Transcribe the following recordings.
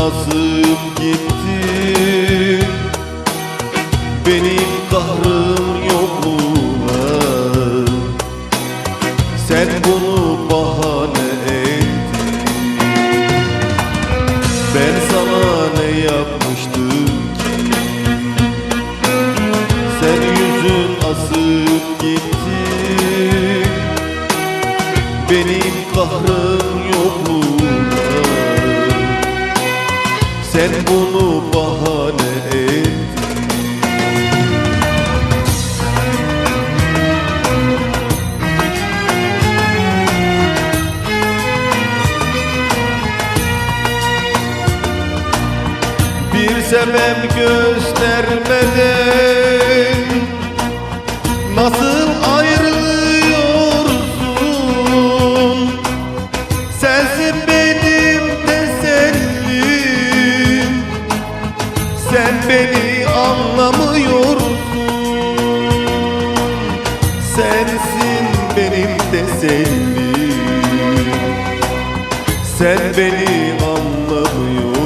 asıp gittin Benim kahrım yokluğuna. Sen bunu bahane Sen bunu bahane ettin. Bir sebep göstermeden Sen beni anlamıyorsun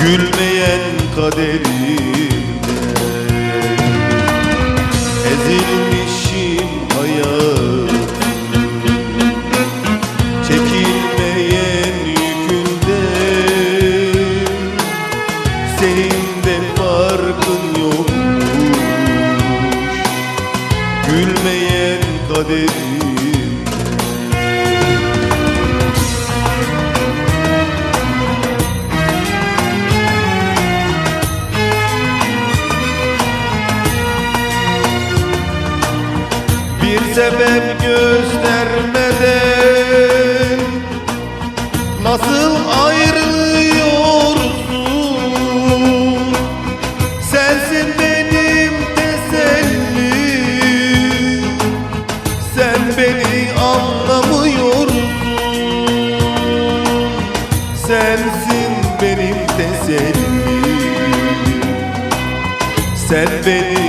Gülmeyen kaderimden Ezilmişim hayatım Çekilmeyen yükünden Senin de farkın yokmuş. Gülmeyen kaderim sebep göstermeden Nasıl ayrılıyorsun? Sensin benim tesellim. Sen beni anlamıyorsun. Sensin benim tesellim. Sen beni